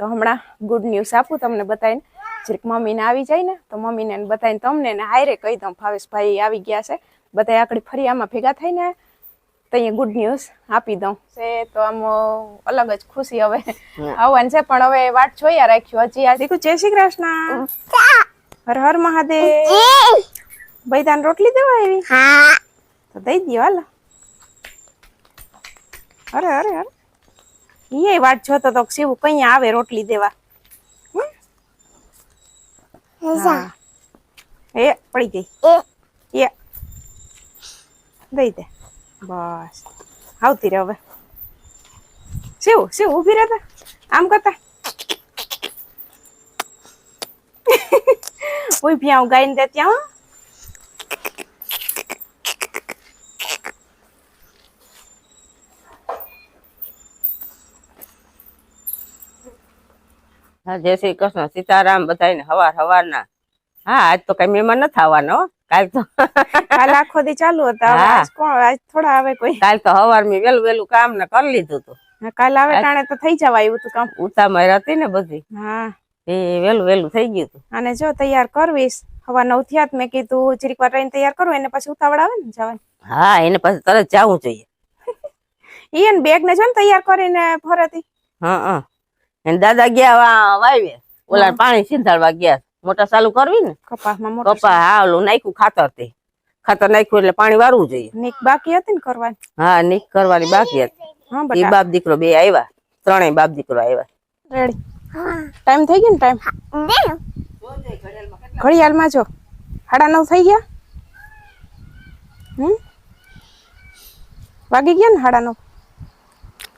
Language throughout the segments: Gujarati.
તો હમણાં ગુડ ન્યૂઝ આપું તમને બતાવીને. જરીક મમ્મીને આવી જાય ને તો મમ્મીને ને બતાવીને તમને ને હાયરે કહી દઉં ભાવેશભાઈ આવી ગયા છે. બધા આકડી ફરી આમાં ભેગા થઈને તો અહીંયા ગુડ ન્યૂઝ આપી દઉં. છે તો આમ અલગ જ ખુશી હવે. આવવાની છે પણ હવે વાટ જોયા રાખ્યું હજી આ દીકું જય શ્રી કૃષ્ણ. હર હર મહાદેવ. બૈદાન રોટલી દેવા આવી? હા. તો દઈ દો હાલ. અરે અરે અરે એ વાત જોતો તો શિવ કઈ આવે રોટલી દેવા. એ પડી ગઈ. એ. દઈ દે. બસ. આવતી રહે હવે. શિવ શિવ ઊભી રહેતા આમ કરતા? ઊભી આવું ગાઈને દે ત્યાં હો. જય શ્રી કૃષ્ણ. સીતારામ બધાને હવાર હવારના. હા આજ તો કઈ મહેમાન નથી આવવાનો કાલ તો કાલ આખો દી ચાલુ હતા. આજ કોણ? આજ થોડા આવે કોઈ. કાલ તો હવાર મેં વેલું વેલું કામ ને કરી લીધું હતું કાલ આવે ટાણે તો થઈ જવા આવ્યું હતું કામ. ઉતામળ હતી ને બધી. હા. એ વેલું વેલું થઈ ગયું હતું અને જો તૈયાર કરવીશ. હવા નવ થયા મેં કીધું જરીક વાર રહીને તૈયાર કરું એને પછી ઉતાવળ આવે ને જવાનું. હા એને પછી તરત જવું જોઈએ. ઈ ને બેગ ને જો ને તૈયાર કરીને ફરતી હા હા. દાદા ગયા વાવે ઓલા પાણી સિંધાડવા ગયા. મોટા ચાલુ કરવી ને? કપાસમાં મોટો કપા હા ઓલું નાખ્યું ખાતર તે. ખાતર નાખ્યું એટલે પાણી વારવું જોઈએ. નીક બાકી હતી ને કરવાની? હા નીક કરવાની બાકી હતી. હા એ બાપ દીકરો બે આવ્યા ત્રણેય બાપ દીકરો આવ્યા રેડી ટાઈમ થઈ ગયો ને ટાઈમ ઘડિયાળમાં જો. સાડા નવ થઈ ગયા? હમ? વાગી ગયા ને સાડા નવ?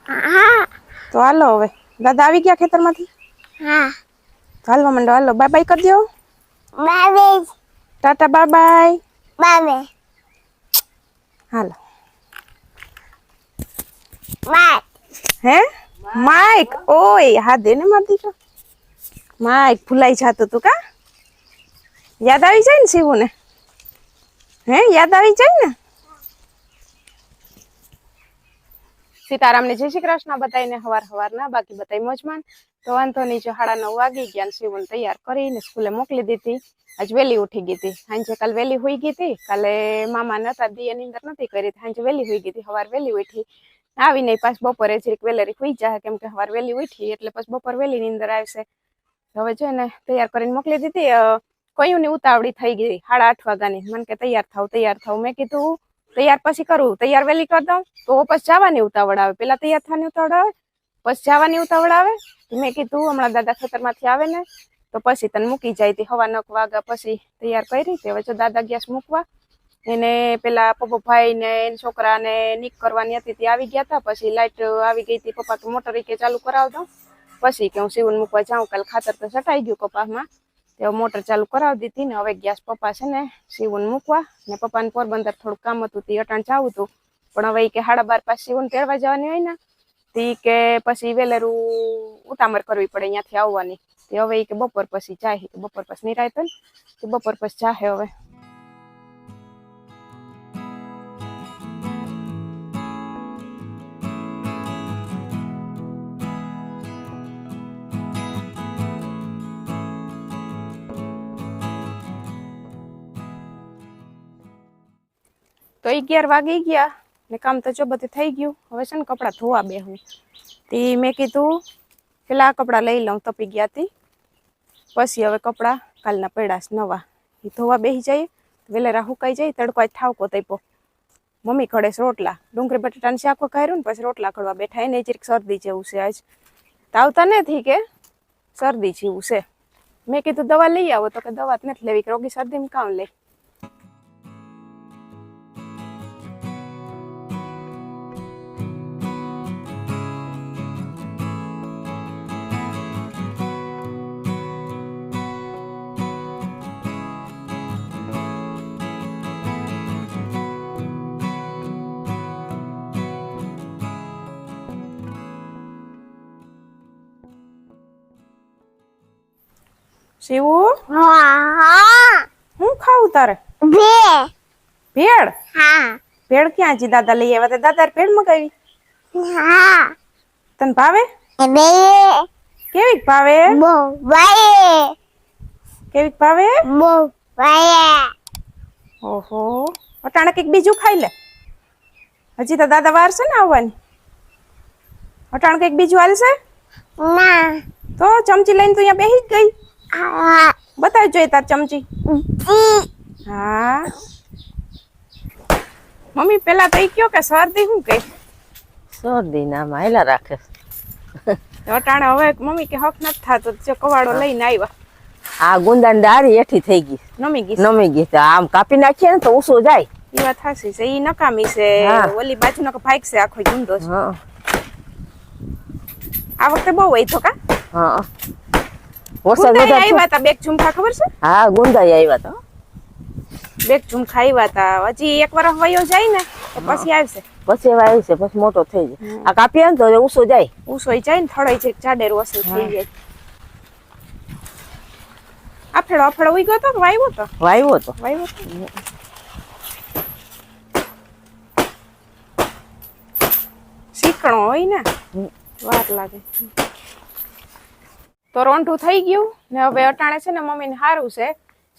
હા. તો હાલો હવે. દાદા આવી ગયા ખેતરમાંથી? હા. તો હાલવા માંડો હાલો બાય બાય કરી દો ટાટા બાય બાય હાલો. માત હે? માઈક ઓય હા દે ને માર દીકરો. માઇક ભૂલાઈ જાતું તું કા? યાદ આવી જાય ને શિવું ને હે યાદ આવી જાય ને? સીતારામને જય શ્રી કૃષ્ણ બતાવીને હવાર હવારના, બાકી બતાવી મોજમાન. તો વાંધો નહીં, જો સાડા નવ વાગી ગયા ને શિવને તૈયાર કરીને સ્કૂલે મોકલી દીધી. આજ વહેલી ઉઠી ગઈ હતી. સાંજે કાલ વહેલી હોઈ ગઈ હતી. કાલે મામા નતા દી એની અંદર નથી કરી. સાંજે વહેલી હોઈ ગઈ હતી સવાર વહેલી ઉઠી. આવીને પાછ બપોરે જરીક વેલેરી હોઈ જાય કેમ કે સવાર વહેલી ઉઠી, એટલે પછી બપોર વહેલી અંદર આવશે. હવે છે ને તૈયાર કરીને મોકલી દીધી. કયું ની ઉતાવળી થઈ ગઈ સાડા આઠ વાગ્યાની. મને કે તૈયાર થાવ તૈયાર થાવ. મેં કીધું તૈયાર પછી કરું. તૈયાર વહેલી કરી દઉં, તો પછી જવાની ઉતાવળ આવે. પેલા તૈયાર થવાની ઉતાવળ આવે, પછી જવાની ઉતાવળ આવે. મેં કીધું, હમણાં દાદા ખેતરમાંથી આવે ને, તો પછી તને મૂકી જાય. તી હવા નક વાગ્યા પછી તૈયાર કરી, તે હવે જો દાદા ગેસ મૂકવા. એને પેલા પપ્પાભાઈ ને એના છોકરાને નીક કરવાની હતી, તે આવી ગયા હતા પછી લાઇટ આવી ગઈ હતી પપ્પા તો મોટર કે ચાલુ કરાવ દઉં પછી કે હું સીવન મૂકવા જાઉં, કાલ ખાતર તો સટાઈ ગયું કપાસમાં તે મોટર ચાલુ કરાવી દીધી ને હવે ગેસ પપ્પા છે ને સીવન મૂકવા. ને પપ્પાને પોરબંદર થોડું કામ હતું, તે અટાણ જવું હતું. પણ હવે કે સાડા બાર પાસે સીવન તેડવા જવાની હોય ને, તી કે પછી વેલેરું ઉતામર કરવી પડે અહીંયાથી આવવાની. તે હવે કે બપોર પછી જાય, બપોર પછી નિરાય ને કે બપોર પછી જાહે હવે. તો અગિયાર વાગી ગયા ને કામ તો બધું થઈ ગયું. હવે છે ને કપડાં ધોવા બેહું. તે મેં કીધું, પેલા આ કપડાં લઈ લઉં. તપી ગયા તી. પછી હવે કપડાં કાલના પેડાશ નવા. એ ધોવા બેસી જાય વેલેરા હુકાઈ જાય તડકો ઠાવકો તૈપો મમ્મી ખડે રોટલા. ડુંગળી બટાટાને શાકો કર્યું ને પછી રોટલા ખડવા બેઠા એને જરીક શરદી જેવું છે આજ. તાવતા નથી કે? શરદી જેવું છે. મેં કીધું, દવા લઈ આવો. તો કે, દવા જ નથી લેવી. કે રોગી શરદીમાં કામ લે. શિવું? હા. ખાવું તારે? ભેળ. ભેળ? હા. ભેળ ક્યાં જી દાદા લઈ આવ્યા તે દાદા ભેળ મગાવી. હા. તને ભાવે? બે કેવી ભાવે? બો ભાવે. કેવી ભાવે? બહુ ભાવે. ઓહો. અટાણે એક બીજું ખાઈ લે. હજી તો દાદા વાર છે ને આવવાની. અટાણ કંઈક બીજું હાલશે ના. તો ચમચી લઈને તો અહીંયા બેસી જ ગઈ. બતાવી જોઈએ તાર ચમચી. હા. મમ્મી પેલા તો કયો કે શરદી શું કઈ શરદી ના માયલા રાખે. અટાણે હવે મમ્મી કે હક નથી થતો જો કવાડો લઈને આવ્યા. આ ગુંદા ડાળી એઠી થઈ ગઈ. નમી ગઈ નમી ગઈ તો આમ કાપી નાખીએ ને તો ઉસો જાય. એ વાત હાસી છે. એ નકામી છે. ઓલી બાજુનો કે ફાઈક છે આખો ગુંદો છે. આ વખતે બહુ તો કા? હા. વરસાદ વધારે આવ્યા હતા બેગ ઝુમખા ખબર છે? હા ગુંદાઈ આવ્યા તો. બેગ ઝુમખા આવ્યા હતા હજી એક વર્ષ વયો જાય ને તો પછી આવશે. પછી એવા આવી પછી મોટો થઈ જાય. આ કાપીએ ને તો ઉસો જાય. ઉસોઈ જાય ને થડાઈ છે ચાડેરું થઈ જાય. આફેડો આફેડો ઉઈ ગયો તો વાવ્યો તો? વાવ્યો તો. વાવ્યો તો? શીખણો હોય ને. વાર લાગે. તો રોંઢું થઈ ગયું ને હવે અટાણે છે ને મમ્મીને સારું છે.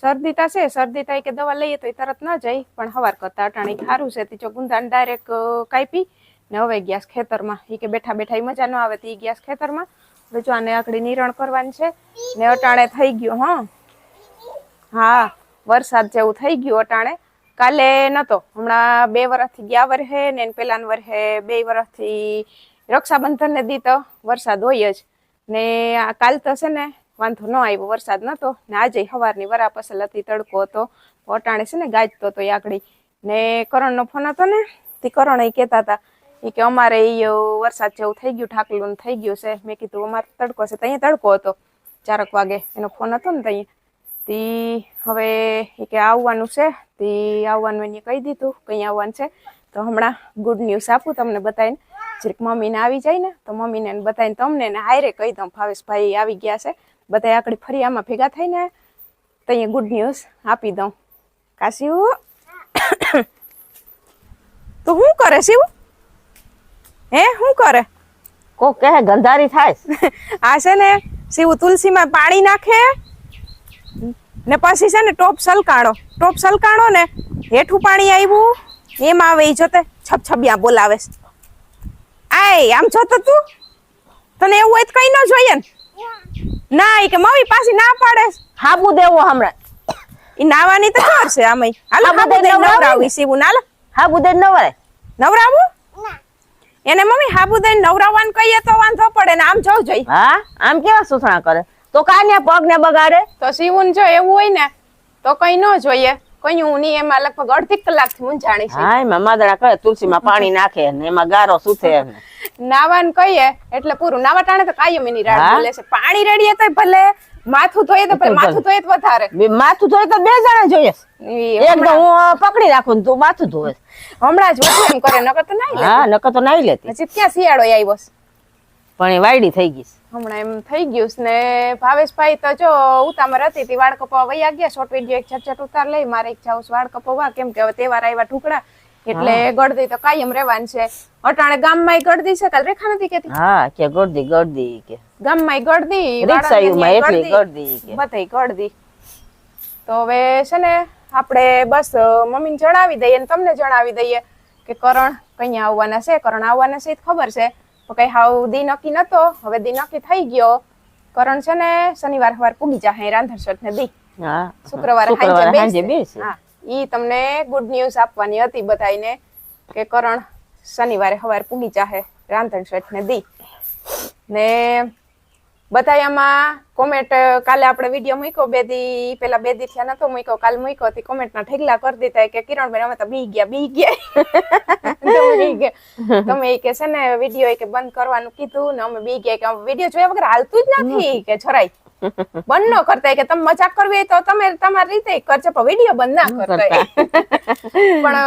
શરદી છે શરદી થાય કે દવા લઈએ તો એ તરત ન જાય, પણ હવાર કરતા અટાણે સારું છે. તીચો ચોગુંદાને ડાયરેક્ટ કાપી ને હવે ગેસ ખેતરમાં. એ કે બેઠા બેઠા એ મજા ન આવે તો એ ગેસ ખેતરમાં. હવે જો આને આકડી નિરણ કરવાની છે ને અટાણે થઈ ગયું, હા. હા, વરસાદ જેવું થઈ ગયું અટાણે. કાલે નતો, હમણાં બે વર્ષથી ગયા વર્ષે ને પેલાના વર્ષે બે વર્ષથી રક્ષાબંધન ને દીતો વરસાદ હોય જ. ને આ કાલ તો છે ને વાંધો ન આવ્યો, વરસાદ નતો ને આજે સવારની વરા પસલ હતી તડકો હતો. અટાણે છે ને ગાજતો હતો આકડી ને કરણનો ફોન હતો ને, તે કરણ એ કહેતા હતા એ કે અમારે ઈ વરસાદ જેવું થઈ ગયું ઠાકલું થઈ ગયું છે. મેં કીધું, અમારે તડકો છે, તો અહીંયા તડકો હતો. ચારક વાગે એનો ફોન હતો ને ત્યાં તી હવે એ કે આવવાનું છે, તે આવવાનું એને કહી દીધું કઈ આવવાનું છે. તો હમણાં ગુડ ન્યૂઝ આપું તમને બતાવીને જરીક મમ્મીને આવી જાય ને તો મમ્મીને ને બતાવીને તમને ને હાયરે કહી દઉં ભાવેશભાઈ આવી ગયા છે. બધા આકડી ફરી આમાં ભેગા થઈને તો અહીંયા ગુડ ન્યૂઝ આપી દઉં. કાશી તો શું કરે શિવ? હે શું કરે? કો કહે ગંધારી થાય આ છે ને શિવ તુલસીમાં પાણી નાખે ને પછી છે ને ટોપ સલકાણો. ટોપ સલકાણો ને હેઠું પાણી આવ્યું એમ આવે એ જોતે છબછબિયા બોલાવે છે. આય આમ જોતો તું? તને એવું હોય તો કઈ ન જોઈએ ને. ના એ કે મમ્મી પાછી ના પાડે. હાબુ દેવો હમણાં. એ નાવાની તો ખબર છે આમે? હાલો હાબુ દે નવરાવી. સીવું ના હાબુ દે ન નવરાવું? એને મમ્મી હાબુ દે નવરાવાન કહીએ તો વાંધો પડે ને આમ જો જોઈએ. હા? આમ કેવા સુથણા કરે? તો કાન્યા પગ ને બગાડે? તો સીવું જો એવું હોય ને તો કઈ ન જોઈએ. કઈ હું એમાં લગભગ અડધી કલાકથી હું જાણી છું. હા એમાં માદડા કરે તુલસીમાં પાણી નાખે ને એમાં ગારો સુથે ને નાવાન કહીએ એટલે પૂરું નાવા ટાણે તો કાયમ એની રાડ બોલે છે. પાણી રેડીએ તો ભલે માથું ધોઈએ તો. માથું ધોઈએ તો વધારે. માથું ધોય તો બે જણા જોઈએ. એક તો હું પકડી રાખું તું માથું ધોવે. હમણાં જ વધુ કરે નકર તો નાઈ લે હા નકર તો નાઈ લેતી. ક્યાં શિયાળો આવ્યો? પણ એ વાયડી થઈ ગઈ હમણાં એમ થઈ ગયું છે ને ભાવેશભાઈ તો જો ઉતામર હતી તી વાળ કપાવા વયા ગયા શોર્ટ વીડિયો એક છટ ઉતાર લઈ મારે એક જાઉં વાળ કપાવવા કેમ કે હવે તહેવાર આવ્યા ઢુકડા એટલે ગળદી તો કાયમ રહેવાનું છે. અટાણે ગામમાં ગળદી છે કાલ રેખા નથી કેતી હા કે ગળદી ગળદી કે. ગામમાં ગળદી રિક્ષાયુંમાં એટલી ગળદી કે. બધાય ગળદી. તો હવે છે ને આપણે બસ મમ્મીને જણાવી દઈએ ને તમને જણાવી દઈએ કે કરણ કઈ આવવાના છે? કરણ આવવાના છે ખબર છે. તો કઈ હાવ દી નક્કી નતો હવે દી નક્કી થઈ ગયો કરણ છે ને શનિવાર સવાર પૂગી જાહે રાંધણસઠ ને દી શુક્રવાર બેસશે. બેસે હા ઈ તમને ગુડ ન્યૂઝ આપવાની હતી બધાયને કે કરણ શનિવારે સવારે પૂગી જાહે રાંધણસઠ ને દી ને બધાય આમાં કોમેન્ટ કાલે આપણે વીડિયો મૂક્યો બે દી પેલા બે દી થયા નતો મૂક્યો, કાલ મૂક્યો હતી. કોમેન્ટ ના ઠેગલા કરી દીધા કે કિરણભાઈ અમે તો બી ગયા બી ગયા. તમે એ કે છે ને વીડિયો કે બંધ કરવાનું કીધું ને અમે બી ગયા કે વીડિયો જોયા વગર હાલતું જ નથી, કે જરાય. બંધ ન કરતા કે તમે મજાક કરવી હોય તો તમે તમારી રીતે કરજો પણ વીડિયો બંધ ના કરતા પણ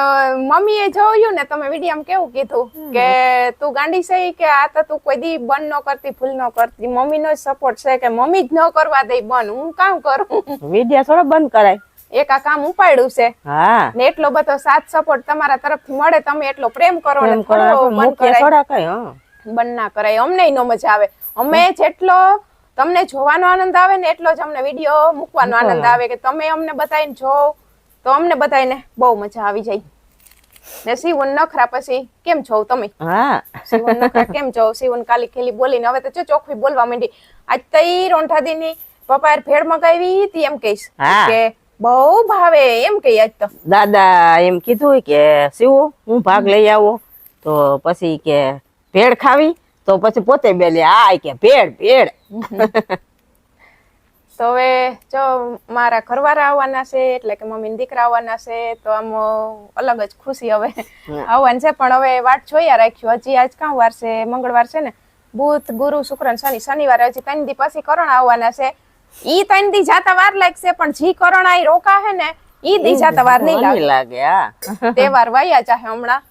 મમ્મીએ જોયું ને તમે વીડિયો કેવું કીધું કે તું ગાંડી છે કે આ તો તું કોઈ દી બંધ ન કરતી ભૂલ ન કરતી. મમ્મીનો જ સપોર્ટ છે કે મમ્મી જ ન કરવા દે બંધ. હું કામ કરું? વિડિયા થોડો બંધ કરાય. એક આ કામ ઉપાડ્યું છે હા. ને એટલો બધો સાથ સપોર્ટ તમારા તરફથી મળે તમે એટલો પ્રેમ કરો ને થોડો કરો બંધ કરાય. બંધ ના કરાય અમને નો મજા આવે. અમે જેટલો તમને જોવાનો આનંદ આવે ને એટલો જ અમને વીડિયો મૂકવાનો આનંદ આવે કે તમે અમને બતાવીને જો તો અમને બતાવીને બહુ મજા આવી જાય. ને સીવન નખરા પછી કેમ છો તમે? હા. સીવન નખરા કેમ છો? સીવન કાલી ખેલી બોલીને હવે તો જો ચોખ્ખી બોલવા માંડી. આજ તઈ રોંઠાદીની પપ્પાએ ભેળ મગાવી હતી એમ કહીશ કે બહુ ભાવે એમ કહી આજ તો. દાદા એમ કીધું કે સીવું હું ભાગ લઈ આવો. તો પછી કે ભેળ ખાવી તો પછી પોતે બેલે આ કે ભેળ ભેળ. તો હવે જો મારા ઘરવાળા આવવાના છે એટલે કે મમ્મી ને દીકરા આવવાના છે તો આમ અલગ જ ખુશી હવે. આવવાની છે પણ હવે વાટ જોયા રાખ્યું. હજી આજ કાં વાર છે મંગળવાર છે ને બુધ ગુરુ શુક્ર શનિ. શનિવારે હજી ત્રણ દી પછી કરણ આવવાના છે. ઈ ત્રણ દી જાતા વાર લાગશે પણ જી કરણ આ રોકા હે ને ઈ દી જાતા વાર નહીં લાગે. હા. તહેવાર વાયા ચાહે હમણાં.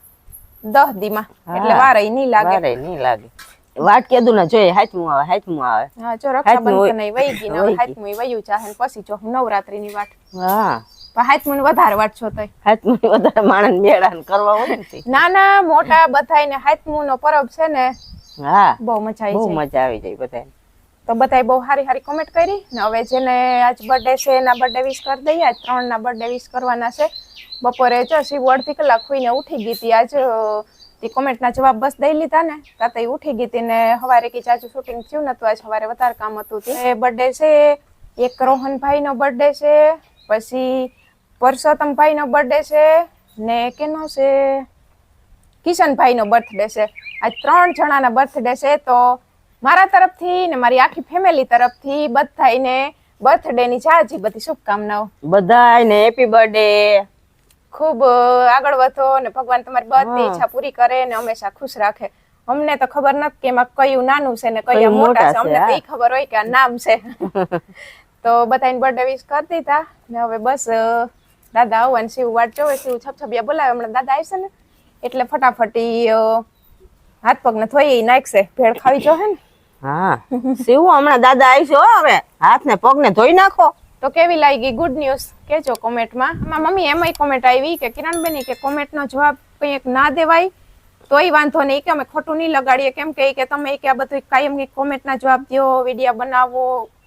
દહ દીમાં. એટલે વારે નહીં લાગે. વારે નહીં લાગે. વાટ કીધું ના જોઈએ હાથમું આવે હાથમું આવે. હા જો રક્ષાબંધન નહીં વહી ગઈ ને. હાથમું વયું ચાહે પછી જો નવરાત્રી ની વાટ હા. પણ હાથમું વધારે વાટ છો તોય. હાથમું વધારે માણસ મેળા કરવા હોય ને. નાના મોટા બધાયને હાથમું નો પરબ છે ને હા. બહુ મજા આવી મજા આવી જાય બધા તો બધાય બહુ હારી હારી કોમેન્ટ કરી ને હવે જેને આજ બર્થડે છે એના બર્થડે વિશ કરી દઈએ. આજ ત્રણ ના બર્થડે વિશ કરવાના છે. બપોરે જો શિવ અડધી કલાક હોઈને ઉઠી ગઈ હતી. આજ તે કોમેન્ટ ના જવાબ બસ દઈ લીધા ને. તાતે ઉઠી ગઈ હતી ને હવારે કે જાજુ શૂટિંગ થયું નતું. આજ સવારે વધારે કામ હતું તે. બર્થડે છે. એક રોહનભાઈ નો બર્થડે છે. પછી પરસોત્તમભાઈ નો બર્થડે છે ને કેનો છે? કિશનભાઈ નો બર્થડે છે. આજ ત્રણ જણાના બર્થડે છે. તો મારા તરફથી ને મારી આખી ફેમિલી તરફથી બધાને બર્થડે ની જાજી બધી શુભકામનાઓ. બધાને હેપી બર્થડે ખૂબ આગળ વધો ને ભગવાન તમારી બધી ઈચ્છા પૂરી કરે ને હંમેશા ખુશ રાખે. અમને તો ખબર નથી કે એમાં કયું નાનું છે ને કયું મોટા છે. અમને તો એ ખબર હોય કે આ નામ છે. તો બધાને બર્થડે વિશ કરી દીધા. ને હવે બસ દાદા આવું અને શિવ વાટ જોવે શિવ છપછપિયા બોલાવે. હમણાં દાદા આવશે ને એટલે ફટાફટ હાથ પગ ને થોઈ નાખશે. ભેળ ખાવી જોહે ને. હા. શિવ હમણાં દાદા આવશે હવે. હાથ ને પગ ને ધોઈ નાખો. તો કેવી લાગી? ગુડ ન્યૂઝ કેજો કોમેન્ટમાં. આમાં મમ્મી એમાંય કોમેન્ટ આવી કે કિરણબેની કે કોમેન્ટનો જવાબ કંઈક ના દેવાય તોય વાંધો નહીં કે અમે ખોટું નહીં લગાડીએ. કેમ કે કે તમે કે આ બધું કાયમ કોમેન્ટના જવાબ દો વિડીયા બનાવો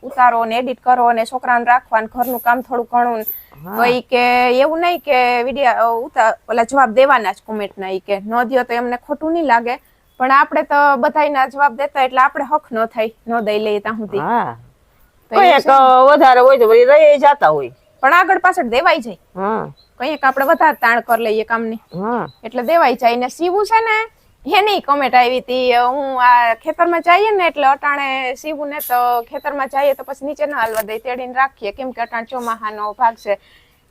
ઉતારો ને એડિટ કરો ને છોકરાને રાખવા ને ઘરનું કામ થોડું ઘણું. તો ઈ કે એવું નહીં કે વિડીયા ઉતાર ઓલા જવાબ દેવાના જ કોમેન્ટના ઈ કે. ન દો તો એમને ખોટું નહીં લાગે. પણ આપણે તો બધાયના જવાબ દેતા એટલે આપણે હક ન થાય ન દઈ લઈએ ત્યાં સુધી. કંઈક. વધારે હોય તો વળી રહી જતા હોય. પણ આગળ પાછળ દેવાઈ જાય. હા. કંઈક આપણે વધારે તાણ કરી લઈએ કામની. હા. એટલે દેવાઈ જાય. ને સીવું છે ને એની કોમેન્ટ આવી હતી હું આ ખેતરમાં જઈએ ને એટલે અટાણે સીવું ને તો ખેતરમાં જઈએ તો પછી નીચે ના હાલવા દઈ તેડીને રાખીએ. કેમ કે અટાણ ચોમાહાનો ભાગ છે.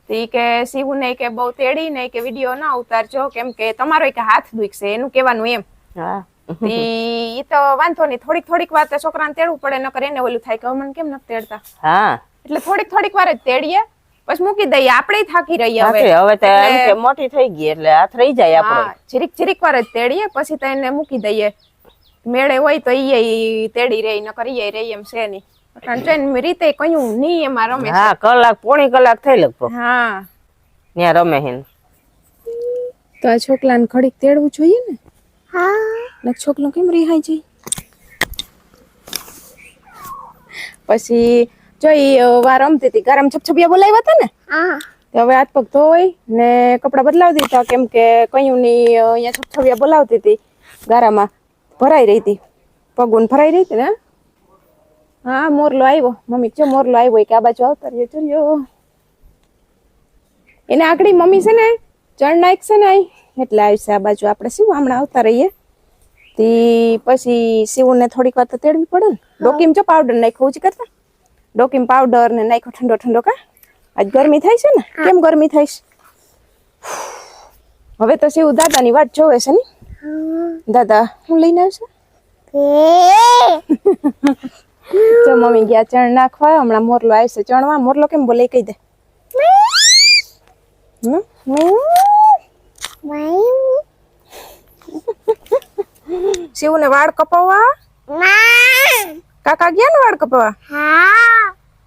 તો કે સીવું ને કે બહુ તેડી ને કે વીડિયો ના ઉતારજો. કેમ કે તમારો એક હાથ દુખશે એનું કહેવાનું એમ. હા. ઈ તો વાંધો નહીં થોડીક થોડીક વાર છોકરાને તેડવું પડે નકર એને ઓલું થાય કે મને કેમ નથી તેડતા? હા. એટલે થોડીક થોડીક વાર જ તેડીએ પછી મૂકી દઈએ આપણે થાકી રહીએ હવે. હવે તો એમ કે મોટી થઈ ગઈ એટલે હાથ રહી જાય આપણે. જીરીક જીરીક વાર જ તેડીએ પછી તો એને મૂકી દઈએ. મેળે હોય તો ઈએ તેડી રહી નકર ઈ રહી એમ છે નહીં. કારણ કે રીતે કયું નહીં એમાં રમે. હા કલાક પોણી કલાક થઈ લગભગ. હા. ત્યાં રમે હિન. તો આ છોકરાને ખડીક તેડવું જોઈએ ને? હા. ને છોકરો કેમ રિહાઈ જાય? પછી જો ઈ અ, વાર રમતી હતી ગરમ છપછપિયા બોલાવ્યા હતા ને? હા. તો હવે હાથ પગ ધોઈ ને કપડા બદલાવતી દીધા કેમ કે કયું ની અહીંયા છપછપિયા બોલાવતી હતી ગારામાં ભરાઈ રહી હતી. પગુન ભરાઈ રહી હતી ને? હા મોરલો આવ્યો. મમ્મી જો મોરલો આવ્યો કે આ બાજુ આવતા રહ્યો. ચલ્યો એને આકડી મમ્મી છે ને ચણ નાખશે ને અહીં એટલે આવશે આ બાજુ. આપણે શું હમણાં આવતા રહીએ? તી પછી શિવને થોડીક વાર તો તેડવી પડે ને. ડોકીમ જો પાવડર નાખ્યો જ કરતા? ડોકીમ પાવડર ને નાખ્યો ઠંડો ઠંડો કા? આજ ગરમી થાય છે ને? કેમ ગરમી થાય છે? હવે તો શિવ દાદાની વાત જોવે છે ને. દાદા હું લઈને આવશે? જો મમ્મી ગયા ચણ નાખવા હમણાં મોરલો આવશે ચણવા. મોરલો કેમ બોલે કહી દે. હમ? શિવને વાળ કપાવવા? કાકા ગયા ને વાળ કપાવવા?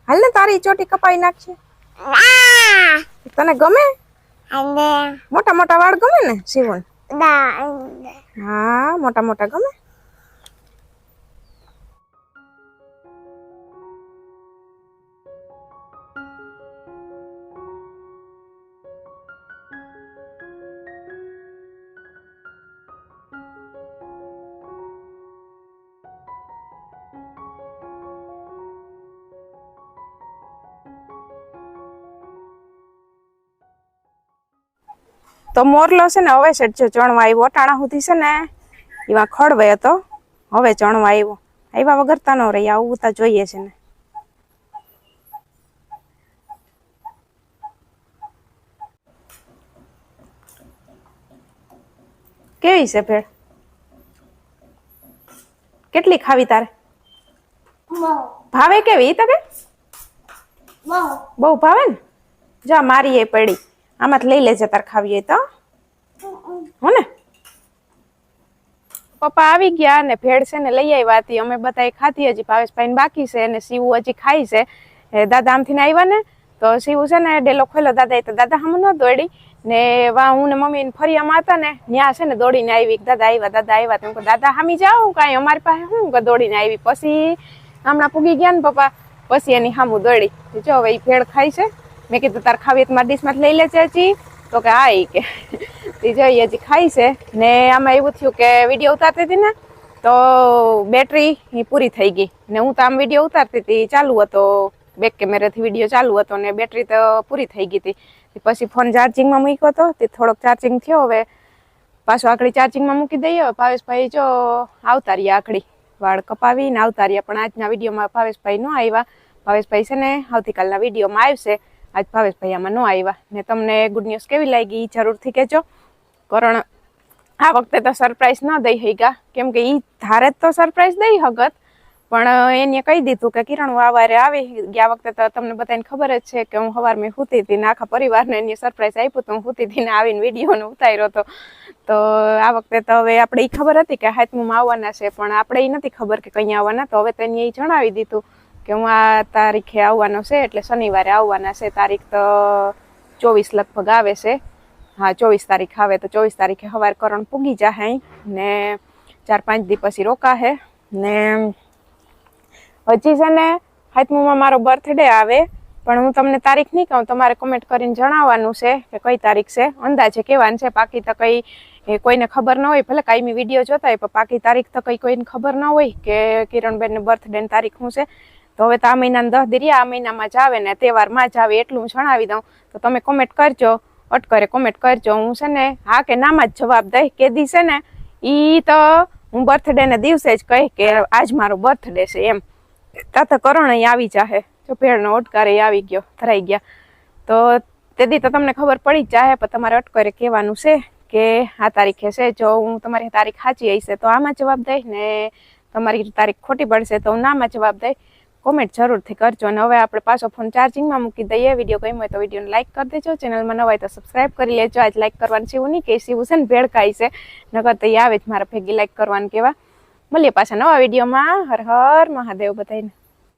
હાલ ને તારી ચોટી કપાઈ નાખશે તને ગમે? મોટા મોટા વાળ ગમે ને શિવન હા મોટા મોટા ગમે? તો મોરલો છે ને હવે સેટ જો ચણવા આવ્યો. ટાણા સુધી છે ને એમાં ખડવે હતો. હવે ચણવા આવ્યો. આવ્યા વગર તા ન રહી. આવું તા જોઈએ છે ને. કેવી છે ભેળ? કેટલી ખાવી તારે? ભાવે કેવી તમે તો કે બહુ. બહુ ભાવે ને? જા મારી એ પડી. આમાંથી લઈ લેજે તાર ખાવી હોય તો. હો ને પપ્પા આવી ગયા ને ભેળ છે ને લઈ આવ્યા હતી અમે બધાએ ખાધી, હજી ભાવેશભાઈ બાકી છે ને શિવ હજી ખાઈ છે. દાદા આમથી ને આવ્યા ને, તો શિવ છે ને ડેલો ખોલ્યો. દાદા તો દાદા હમ ન દોડી. ને વા હું ને મમ્મી ને ફરિયામાં હતા ને ત્યાં છે ને દોડીને આવી. દાદા આવ્યા દાદા આવ્યા. તો હું દાદા, હામી જાઉં કાંઈ? અમારી પાસે હું દોડીને આવી? પછી હમણાં પૂગી ગયા ને પપ્પા, પછી એની હામું દોડી. જો હવે એ ભેળ ખાઈ છે. મેં કીધું, તાર ખાવી મારી ડીશમાં લઈ લે હજી. તો કે, હા કે. તે જો હજી ખાઈ છે. ને આમાં એવું થયું કે વીડિયો ઉતારતી હતી ને, તો બેટરી પૂરી થઈ ગઈ. ને હું તો આમ વીડિયો ઉતારતી હતી ચાલુ હતો. બેક કેમેરાથી વીડિયો ચાલુ હતો ને બેટરી તો પૂરી થઈ ગઈ હતી. પછી ફોન ચાર્જિંગમાં મૂક્યો હતો. તે થોડોક ચાર્જિંગ થયો. હવે પાછો આકડી ચાર્જિંગમાં મૂકી દઈએ. ભાવેશભાઈ જો આવતા રહ્યા આકડી વાળ કપાવીને આવતા રહ્યા પણ આજના વિડીયોમાં ભાવેશભાઈ ન આવ્યા. ભાવેશભાઈ છે ને આવતીકાલના વિડીયોમાં આવશે. આજ ભાવેશભાઈ આમાં આવ્યા ને તમને ગુડ ન્યૂઝ કેવી લાગી? એ જરૂરથી કહેજો. કારણ, આ વખતે તો સરપ્રાઈઝ ન દઈ હઈગા. કેમ કે એ ધારે તો સરપ્રાઈઝ દઈ હગત. પણ એને કહી દીધું કે કિરણ વાવારે આવી ગયા વખતે તો તમને બધાને ખબર જ છે કે હું સવાર મેં સૂતી હતી ને આખા પરિવારને એની સરપ્રાઈઝ આપ્યું તો હું સૂતી હતી ને આવીને વિડીયોને ઉતાર્યો હતો તો, આ વખતે તો હવે આપણે એ ખબર હતી કે હાથમાં આવવાના છે, પણ આપણે એ નથી ખબર કે કંઈ આવવાના. તો હવે તેને એ જણાવી દીધું. કે હું આ તારીખે આવવાનો છે, એટલે શનિવારે આવવાના છે. તારીખ તો ચોવીસ લગભગ આવે છે. હા, ચોવીસ તારીખ આવે તો ચોવીસ તારીખે હવાર કરણ પૂગી જાય અહીં ને ચાર પાંચ દી પછી રોકાશે ને હજી છે ને હાથમુમાં મારો બર્થડે આવે, પણ હું તમને તારીખ નહીં કહું, તમારે કોમેન્ટ કરીને જણાવવાનું છે કે કઈ તારીખ છે. અંદાજે કહેવાનું છે, બાકી તો કંઈ એ કોઈને ખબર ન હોય. ભલે કાયમી વીડિયો જોતા હોય, પણ બાકી તારીખ તો કઈ કોઈને ખબર ન હોય કે કિરણબેનને બર્થડેની તારીખ શું છે. તો હવે તો આ મહિનાના દસ દી આ મહિનામાં જ આવે ને તહેવારમાં જ આવે એટલું હું જણાવી દઉં. તો તમે કોમેન્ટ કરજો, અટકરે કોમેન્ટ કરજો. હું છે ને, હા કે નામાં જ જવાબ દઈ કે દી છે ને એ તો હું બર્થડે ને દિવસે જ કહી કે આજ મારો બર્થડે છે એમ. તા તો કરણ આવી જાહે. જો ભેળનો ઓટકાર આવી ગયો, ધરાઈ ગયા. તો તેથી તો તમને ખબર પડી જ જાહે, પણ તમારે અટકરે કહેવાનું છે કે આ તારીખે છે. જો હું તમારી તારીખ સાચી હશે તો આમાં જવાબ દઈશ ને, તમારી તારીખ ખોટી પડશે તો હું નામાં જવાબ દઈ કોમેન્ટ જરૂરથી કરજો અને હવે આપણે પાછો ફોન ચાર્જિંગમાં મૂકી દઈએ. વીડિયો ગમ્યો હોય તો વિડીયોને લાઇક કરી દેજો. ચેનલમાં નવા હોય તો સબસ્ક્રાઇબ કરી લેજો. આજ લાઇક કરવાનું છે એવું નહીં કે સીવું છે ને ભેળકાઈ છે. નગર તો આવે જ મારા ભેગી લાઇક કરવાનું કહેવા મળીએ પાછા નવા વિડીયોમાં હર હર મહાદેવ બધાને